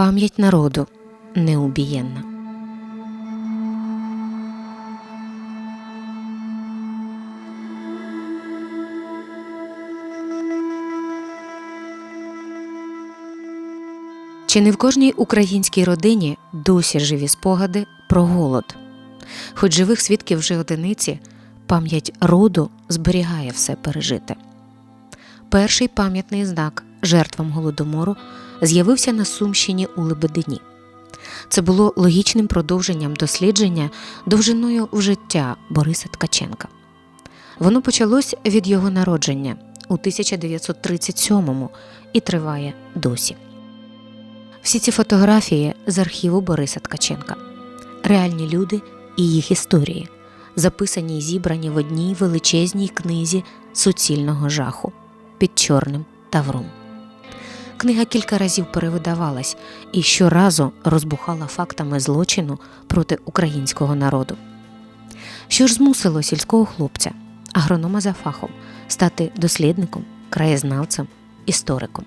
Пам'ять народу неубієнна. Чи не в кожній українській родині досі живі спогади про голод? Хоч живих свідків вже одиниці, пам'ять роду зберігає все пережите. Перший пам'ятний знак жертвам голодомору з'явився на Сумщині у Лебедині. Це було логічним продовженням дослідження довжиною в життя Бориса Ткаченка. Воно почалось від його народження у 1937-му і триває досі. Всі ці фотографії з архіву Бориса Ткаченка, реальні люди і їх історії, записані і зібрані в одній величезній книзі суцільного жаху під чорним тавром. Книга кілька разів перевидавалась і щоразу розбухала фактами злочину проти українського народу. Що ж змусило сільського хлопця, агронома за фахом, стати дослідником, краєзнавцем, істориком?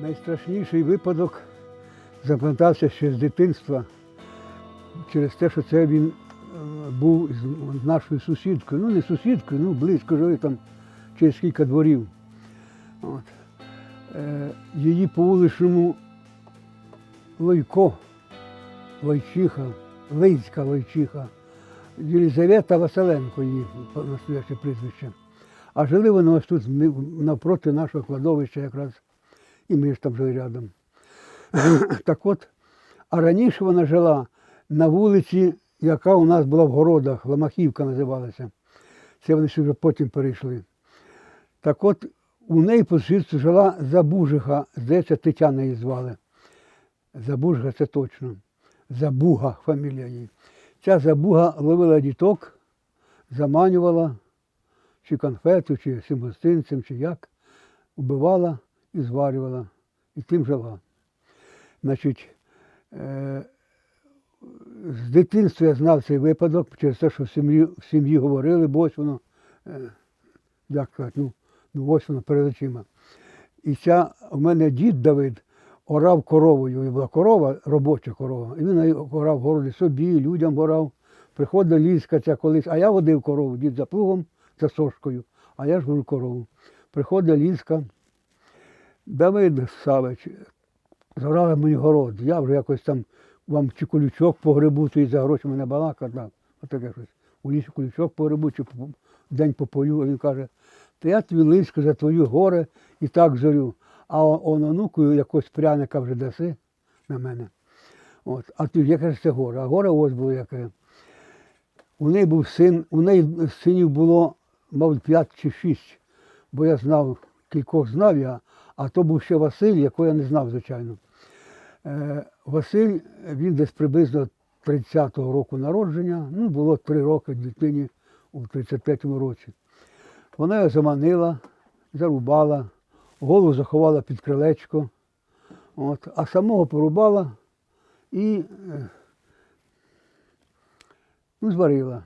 Найстрашніший випадок запам'ятався ще з дитинства через те, що це він е, був з нашою сусідкою. Ну, не сусідкою, ну близько жили там через кілька дворів. От. Е, її по вуличному Лойко, Лойчиха, Лийська Лойчиха, Єлизавета Василенко її настояще прізвище. А жили вони ось тут навпроти нашого кладовища якраз. І ми ж там жили рядом. так от, а раніше вона жила на вулиці, яка у нас була в городах, Ламахівка називалася. Це вони ще вже потім перейшли. Так от, у неї по сусідству жила Забужиха, здається, Тетяна її звали. Забужиха це точно. Забуга фамілія її. Ця забуга ловила діток, заманювала чи конфету, чи всім гостинцем, чи як, убивала і зварювала, і тим жила. Значить, е, з дитинства я знав цей випадок через те, що в сім'ї, в сім'ї говорили, бо воно, е, як сказати, ну, ну ось воно перед очима. І ця у мене дід Давид орав коровою. І була корова, робоча корова. І він орав в городі собі, людям орав. Приходила ліска ця колись, а я водив корову, дід за плугом, за сошкою, а я ж вожу корову. Приходить ліска, Давид Савич, зорали мені город. Я вже якось там вам чи колючок по грибу, то і за гроші мене балака дав. Отаке щось. У лісі колючок по грибу, чи день пополю, а він каже, тобі лисько за твою горе і так зорю. А он онукою якось пряника вже даси на мене. От. А ти яке ж це горе? А горе ось було яке. У неї був син, у неї синів було, мабуть, п'ять чи шість, бо я знав, кількох знав я, а то був ще Василь, якого я не знав, звичайно. Е, Василь, він десь приблизно 30-го року народження, ну, було три роки дитині у 35-му році. Вона його заманила, зарубала, голову заховала під крилечко, от, а самого порубала і е, ну, зварила.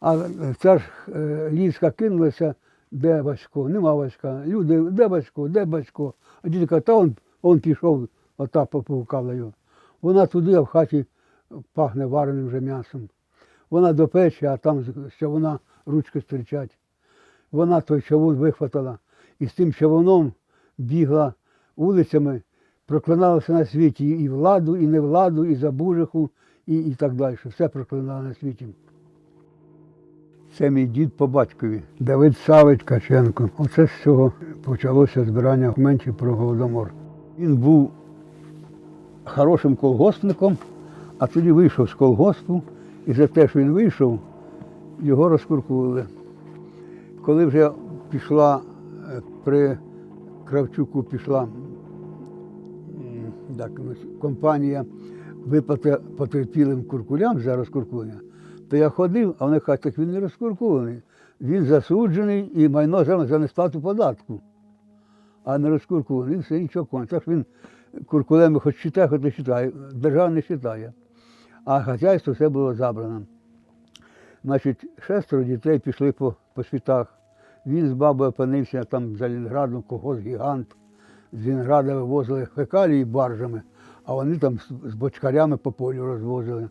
А е, ця ж е, ліска кинулася, де Васько, нема Васька. Люди, де Васько, де Васько? А дідько каже, та он, он пішов, ота попукала його. Вона туди, а в хаті пахне вареним вже м'ясом. Вона до печі, а там ще вона ручки стирчать. Вона той човун вихватила і з тим човуном бігла вулицями, проклиналася на світі і владу, і невладу, і забужиху, і, і так далі. Все проклинала на світі. Це мій дід по батькові, Давид Савич Каченко. Оце з цього почалося збирання документів про голодомор. Він був хорошим колгоспником, а тоді вийшов з колгоспу, і за те, що він вийшов, його розкуркували. Коли вже пішла е, при Кравчуку пішла так, ну, компанія виплати потерпілим куркулям за розкуркування, то я ходив, а вони кажуть, так він не розкуркований. Він засуджений і майно за, несплату податку, а не розкуркований. Він все нічого конче. Так він куркулеми хоч читає, хоч не читає, держава не читає. А хазяйство все було забрано. Значить, шестеро дітей пішли по, по світах. Він з бабою опинився там за Ленінградом, когось гігант. з Вінграда вивозили фекалії баржами, а вони там з- бочкарями по полю розвозили.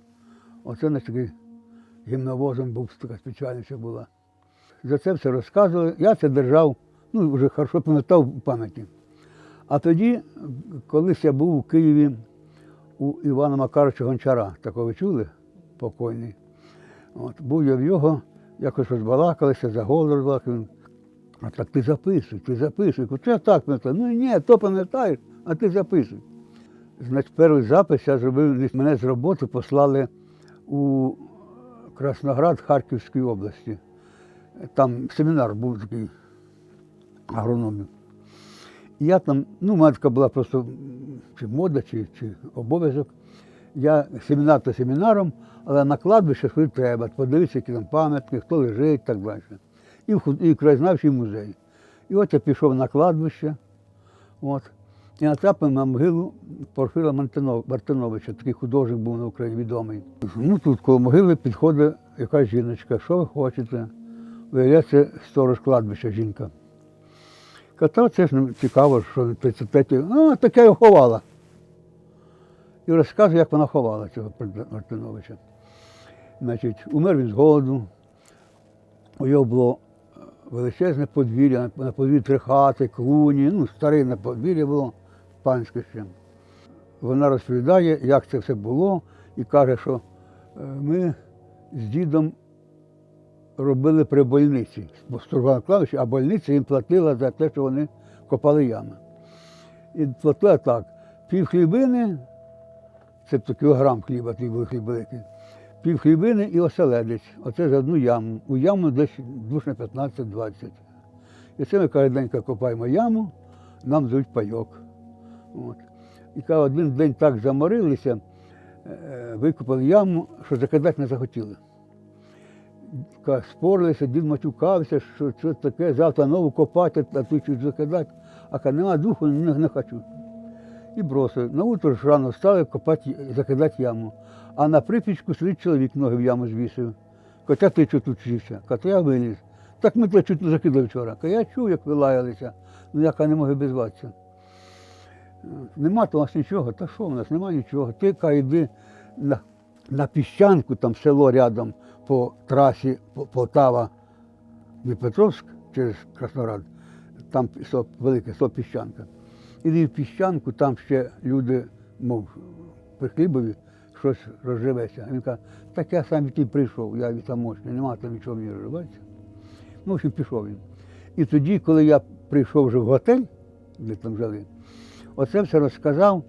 Оце на такий гімновозом був така спеціальність була. За це все розказували. Я це держав, ну вже хорошо пам'ятав в пам'яті. А тоді, колись я був у Києві у Івана Макаровича Гончара, такого чули, покойний. От, був я в його, якось розбалакалися, за голову розбалакали. А так ти записуй, ти записуй. Я так пам'ятаю. Ну ні, то пам'ятаєш, а ти записуй. Значить, перший запис я зробив, мене з роботи послали у Красноград Харківської області. Там семінар був такий агрономів. І я там, ну, така була просто чи мода, чи, чи обов'язок. Я семінар то семінаром, але на кладбище сходити треба, подивитися, які там пам'ятки, хто лежить і так далі. І в, і в краєзнавчий музей. І от я пішов на кладбище, от, і натрапив на могилу Мартино- Мартиновича, такий художник був на Україні відомий. Ну, тут коло могили підходить якась жіночка, що ви хочете? Виявляється, сторож кладбища жінка. Ката, це ж цікаво, що 35 ну, таке його ховала. І розказує, як вона ховала цього Мартиновича. Значить, умер він з голоду. У його було е, величезне подвір'я, на подвір'ї три хати, клуні, ну, старинне подвір'я було панське ще. Вона розповідає, як це все було, і каже, що е, ми з дідом робили при больниці, бо сторгували кладовище, а больниця їм платила за те, що вони копали ями. І платила так, пів хлібини, це кілограм хліба, той був хліб великий, пів хлібини і оселедець. Оце за одну яму. У яму десь душ на 15-20. І це ми кожен день копаємо яму, нам дають пайок. От. І каже, один день так заморилися, е, викопали яму, що закидати не захотіли. Спорилися, дід матюкався, що це таке, завтра нову копати, а тут закидати. А каже, нема духу, не, не хочу. І бросив. На утро рано стали копати, закидати яму. А на припічку сидить чоловік ноги в яму звісив. Хоча ти що тут вчився? Каже, я виліз. Так ми тебе чуть не закидали вчора. Каже, я чув, як ви лаялися, ну яка не можу безватися. Нема то у нас нічого. Та що в нас? Нема нічого. Ти каже, йди на, на піщанку, там село рядом по трасі По- Полтава Дніпропетровськ через Краснорад, там велике село Піщанка. Іди в піщанку, там ще люди, мов при хлібові, щось розживеться. А він каже, так я сам від прийшов, я від тамошній, нема там нічого мені розживатися. Ну, общем, пішов він. І тоді, коли я прийшов вже в готель, де там жили, оце все розказав,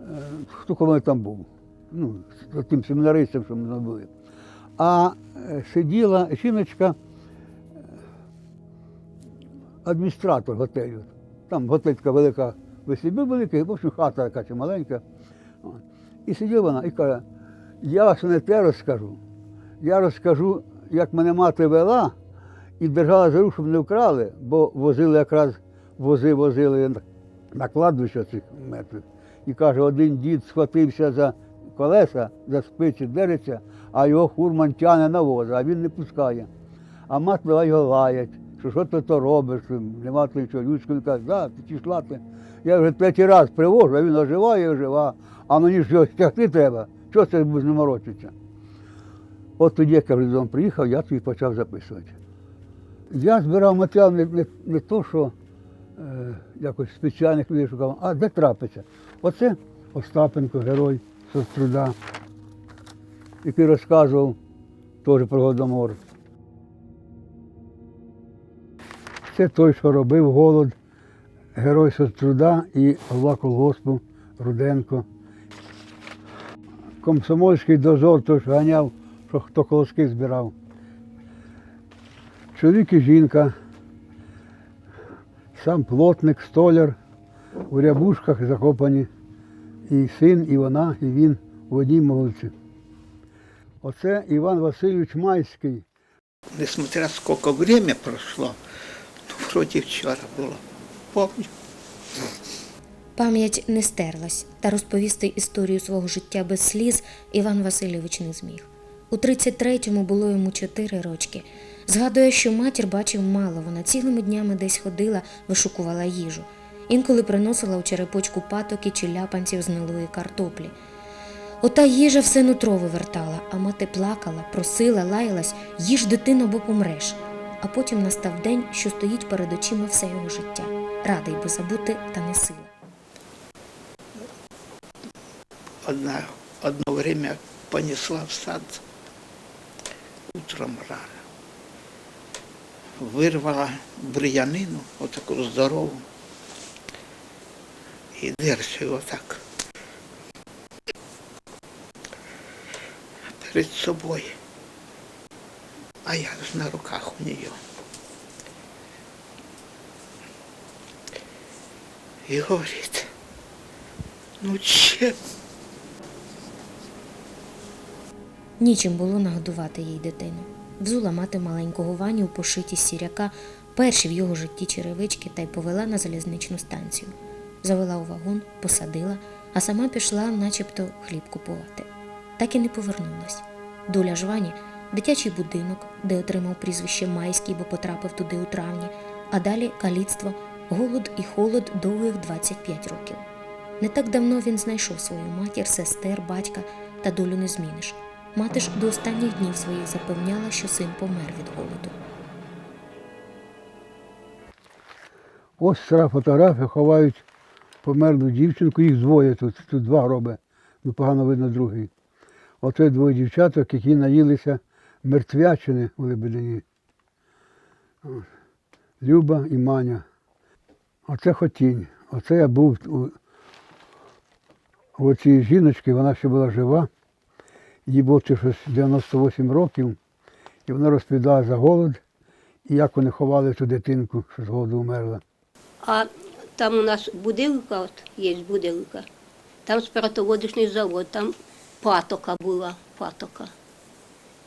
е, хто коли там був. Ну, з тим семінаристом, що ми були. А е, сиділа жіночка, е, адміністратор готелю. Там готель така велика весібі великий, в общем, хата така чи маленька. І сиділа вона і каже, я вас не те розкажу. Я розкажу, як мене мати вела і держала за руку, щоб не вкрали, бо возили якраз вози возили на- кладбище цих мертвих. І каже, один дід схватився за колеса, за спиці держиться, а його фурман тяне на воз, а він не пускає. А мати його лаять, що що ти то робиш, що нема ти нічого. Людсько він каже, да, ти чи йшла ти. Я вже третій раз привожу, а він оживає, ожива, а мені ж його стягти треба. Чого це ним морочиться? От тоді, як я додому приїхав, я тобі почав записувати. Я збирав матеріал не, не, не то, що е, якось спеціальних людей шукав, а де трапиться. Оце Остапенко, герой соцтруда, який розказував теж про Голодомор. Це той, що робив голод, герой соцтруда і голова колгоспу Руденко. Комсомольський дозор що ганяв, що хто колоски збирав. Чоловік і жінка, сам плотник, столяр, у рябушках закопані. І син, і вона, і він в одній молодці. Оце Іван Васильович Майський. Несмотря сколько время прошло, вроде вчера было. Помню. Пам'ять не стерлась, та розповісти історію свого життя без сліз Іван Васильович не зміг. У 33-му було йому 4 рочки. Згадує, що матір бачив мало, вона цілими днями десь ходила, вишукувала їжу. Інколи приносила у черепочку патоки чи ляпанців з гнилої картоплі. Ота їжа все нутро вивертала, а мати плакала, просила, лаялась, їж дитину, бо помреш. А потім настав день, що стоїть перед очима все його життя. Радий би забути, та не сила. Одна, одно время понесла в сад утром рано. Вирвала бур'янину, отаку здорову, і держу отак перед собою. А я на руках у нее. И говорит, ну чем? Нічим було нагодувати їй дитину. Взула мати маленького Ваню у пошиті сіряка, перші в його житті черевички та й повела на залізничну станцію. Завела у вагон, посадила, а сама пішла, начебто, хліб купувати. Так і не повернулась. Доля ж Вані – дитячий будинок, де отримав прізвище Майський, бо потрапив туди у травні, а далі каліцтво, голод і холод довгих 25 років. Не так давно він знайшов свою матір, сестер, батька, та долю не зміниш. Мати ж до останніх днів своїх запевняла, що син помер від голоду. Ось стара фотографія, ховають померлу дівчинку, їх двоє тут, тут два гроби, ну погано видно другий. Оце двоє дівчаток, які наїлися мертвячини у Лебедині. Люба і Маня. Оце хотінь. Оце я був у, у цієї жіночки, вона ще була жива. Їй було щось 98 років, і вона розповідала за голод, і як вони ховали цю дитинку, що з голоду умерла. А там у нас будилка, от є будилка, там спиртоводочний завод, там патока була, патока.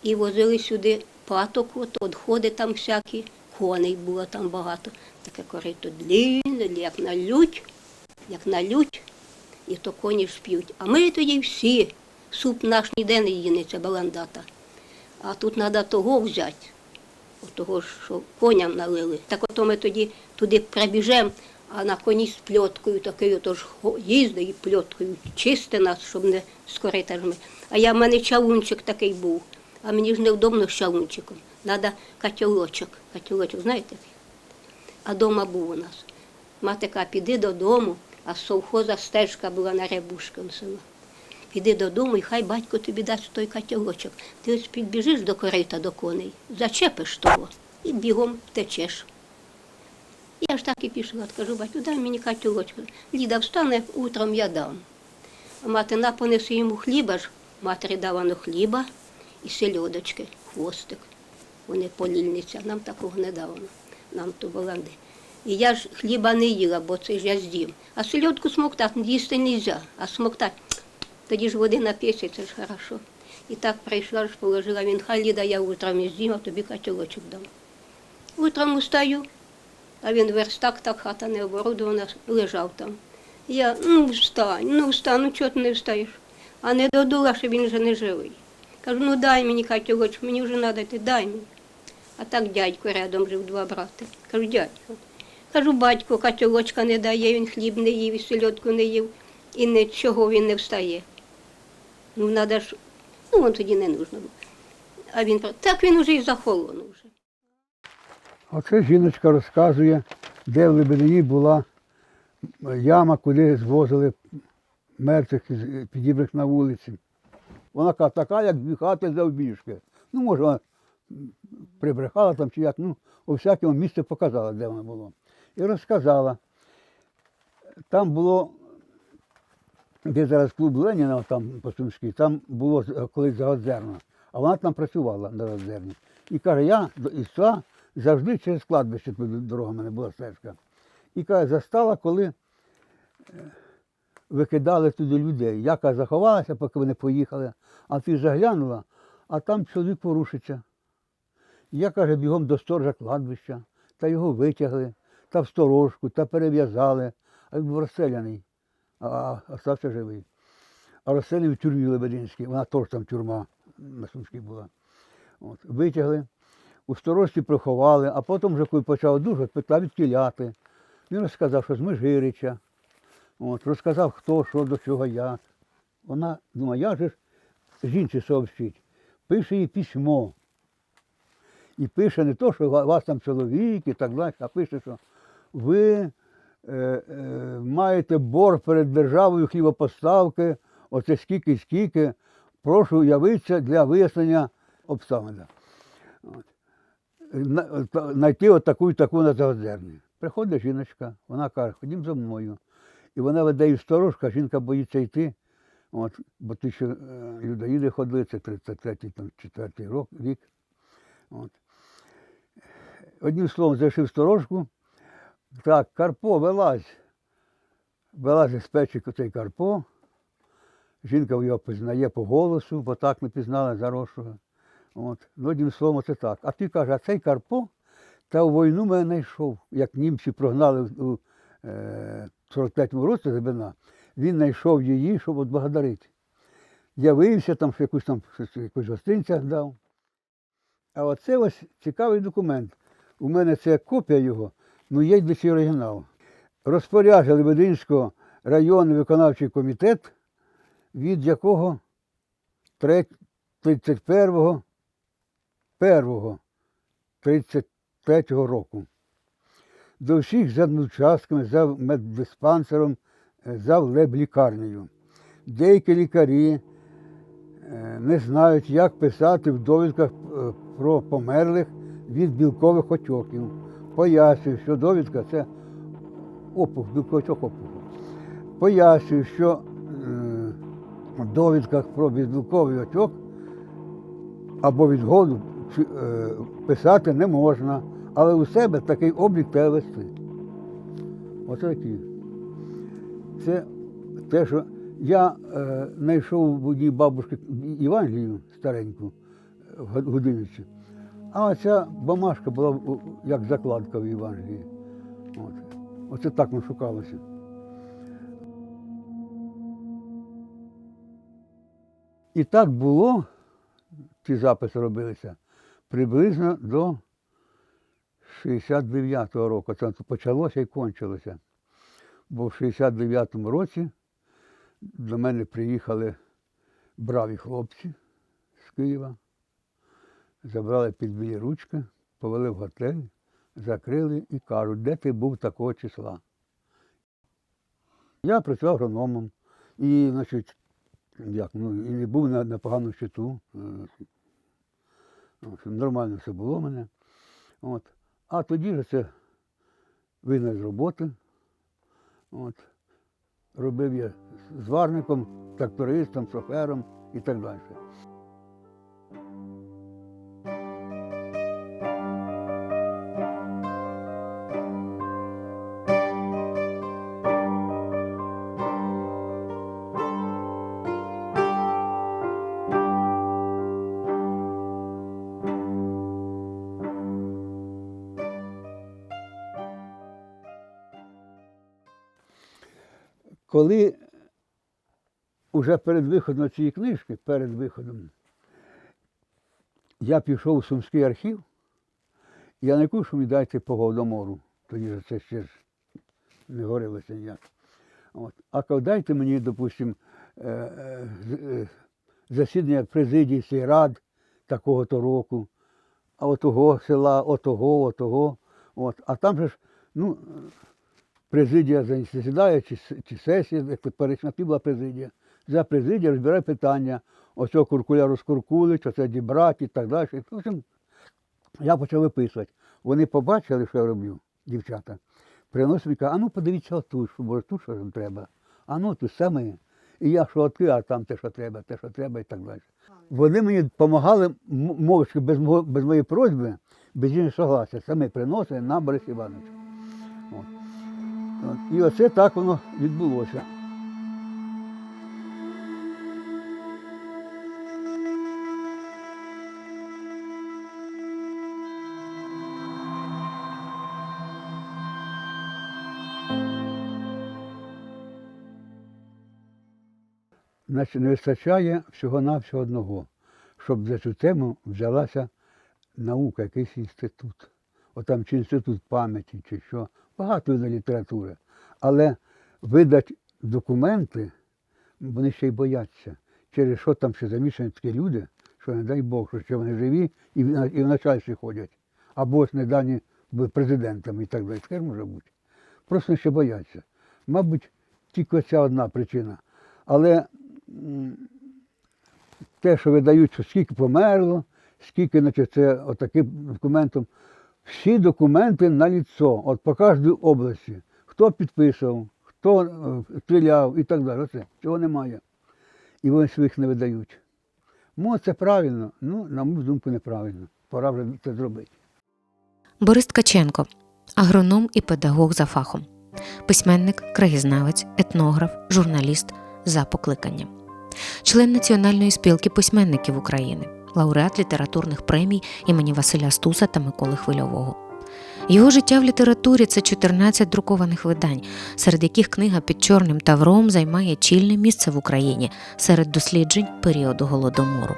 І возили сюди патоку, от відходи там всякі, коней було там багато. Таке корито длинне, як налють, як налють, і то коні ж п'ють. А ми тоді всі, суп наш ніде не їниться, баландата. А тут треба того взяти, от того, що коням налили. Так ото ми тоді туди прибіжемо, а на коні з пльоткою такою, тож їздить і пльоткою чисти нас, щоб не скорити ж. А я в мене чавунчик такий був, а мені ж невдобно з чавунчиком. Треба котелочок. Котелочок, знаєте? А дома був у нас. Мати каже, піди додому, а з совхоза стежка була на рябушка у село. Піди додому і хай батько тобі дасть той котелочок. Ти ось підбіжиш до корита до коней, зачепиш того і бігом течеш. Я ж так і пішла, кажу, батько, дай мені котелочок. Ліда встане, утром я дам. А мати на понесе йому хліба ж, матері давано хліба і сельодочки, хвостик. Вони полільниця, нам такого не давано, нам то баланди. І я ж хліба не їла, бо це ж я з'їм. А сельодку смоктати їсти не можна, а смоктати, тоді ж води нап'ється, це ж хорошо. І так прийшла ж, положила він, хай Ліда, я утром з'їм, а тобі котелочок дам. Утром устаю, а він верстак, так хата не оборудована, лежав там. Я, ну встань, ну встань, ну чого ти не встаєш? А не додула, що він вже не живий. Кажу, ну дай мені котелочок, мені вже треба йти, дай мені. А так дядько рядом жив два брати. Кажу, дядько. Кажу, батько котелочка не дає, він хліб не їв, і сельодку не їв, і нічого він не встає. Ну, треба ж, ну, он тоді не нужно. А він, так він уже і захолонув вже. Оце жіночка розказує, де в Лебедині була яма, куди звозили мертвих із- на вулиці. Вона така, як дві хати завбільшки. Ну, може, вона прибрехала там чи як, ну, у всякому місці показала, де воно було. І розказала. Там було, де зараз клуб Леніна, там по Сумській, там було колись загодзерна, а вона там працювала на Годзерні. І каже, я йшла завжди через кладбище, дорога в мене була стежка. І каже, застала, коли е, викидали туди людей. Я каже, заховалася, поки вони поїхали, а ти заглянула, а там чоловік порушиться. Я каже, бігом до сторожа кладбища, та його витягли, та в сторожку, та перев'язали, а він був розселяний, а остався живий. А розселений в тюрмі Лебединській, вона теж там тюрма на Сумській була. От, витягли, у сторожці приховали, а потім вже коли почав дуже, питав від кіляти. Він розказав, що з Межирича. От, розказав, хто, що, до чого, як. Вона думає, як же ж жінці сообщить. Пише їй письмо. І пише не то, що у вас там чоловік і так далі, а пише, що ви е, е, маєте борг перед державою хлібопоставки, оце скільки, скільки. Прошу явитися для вияснення обставин. От. На- та- Знайти от таку і таку на Загозерні. Приходить жіночка, вона каже, ходім за мною. І вона веде її сторожка, жінка боїться йти. От, бо ті, що е, людоїди ходили, це 33-й, там, 4 рік. От. Одним словом, зайшов сторожку. Так, Карпо, вилазь. Вилазить з печі цей Карпо. Жінка його пізнає по голосу, бо так не пізнала заросшого. От. Ну, одним словом, це так. А ти каже, а цей Карпо та у війну мене знайшов. Як німці прогнали у е, 43-му році Забина, він знайшов її, щоб відблагодарити. Явився там, що якусь там якусь гостинця дав. А оце ось цікавий документ. У мене це копія його, ну є й десь і оригінал. Розпорядження Лебединського районний виконавчий комітет, від якого 31-го 1-го 33-го року. До всіх за участками, за меддиспансером, е, за леблікарнею. Деякі лікарі е, не знають, як писати в довідках е, про померлих від білкових отьоків. Пояснюю, що довідка це опух, білковий отьок опуху. Пояснюю, що в довідках про безбілковий отьок або відгоду чи, е, писати не можна, але у себе такий облік треба вести. Оце такі. Це те, що я е, знайшов в одній бабушки Євангелію стареньку е, в год- а оця бумажка була як закладка в Євангелії. От. Оце так ми шукалося. І так було, ці записи робилися приблизно до 69-го року. Це почалося і кончилося. Бо в 69-му році до мене приїхали браві хлопці з Києва, забрали під білі ручки, повели в готель, закрили і кажуть, де ти був такого числа. Я працював агрономом і, значить, як, ну, і не був на, на поганому щиту. е, Нормально все було в мене. От. А тоді ж це вина з роботи. От. Робив я зварником, трактористом, шофером і так далі. Коли уже перед виходом цієї книжки, перед виходом, я пішов у Сумський архів, я не що мені дайте по Голодомору, тоді ж це ще ж не говорилося ніяк. От. А кажу, дайте мені, допустимо, е, е, е, засідання президії сільрад такого-то року, а отого села, отого, отого. От. А там же ж, ну, президія засідає, чи, чи сесія, як перед була президія. За президія розбирає питання, оцього куркуля розкуркулить, оце дібрати і так далі. В общем, я почав виписувати. Вони побачили, що я роблю, дівчата. Приносять і кажуть, а ну подивіться отут, що може тут що треба. А ну тут саме. І я що ти, а там те, що треба, те, що треба і так далі. Вони мені допомагали мовчки, без, без моєї просьби, без їхнього согласия. Самі приносили на Борис Іванович. От. От. І оце так воно відбулося. Значить, не вистачає всього-навсього одного, щоб за цю тему взялася наука, якийсь інститут. От там чи інститут пам'яті, чи що. Багато видає літератури. Але видати документи, вони ще й бояться. Через що там ще замішані такі люди, що не дай Бог, що вони живі і в, начальстві ходять. Або ось недавні були президентами і так далі. Таке ж може бути. Просто ще бояться. Мабуть, тільки ця одна причина. Але те, що видають, що скільки померло, скільки, значить, це отаким документом. Всі документи на ліцо, от по кожній області. Хто підписував, хто е, стріляв і так далі. Оце, цього немає. І вони своїх не видають. Може, це правильно, ну, на мою думку, неправильно. Пора вже це зробити. Борис Ткаченко агроном і педагог за фахом, письменник, краєзнавець, етнограф, журналіст за покликанням, член Національної спілки письменників України, лауреат літературних премій імені Василя Стуса та Миколи Хвильового. Його життя в літературі це 14 друкованих видань, серед яких книга під чорним тавром займає чільне місце в Україні серед досліджень періоду голодомору.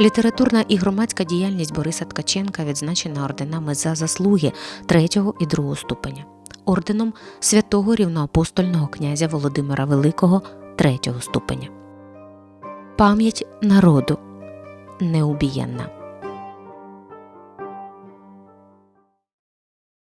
Літературна і громадська діяльність Бориса Ткаченка відзначена орденами за заслуги третього і другого ступеня, орденом святого рівноапостольного князя Володимира Великого третього ступеня. Пам'ять народу неубієнна.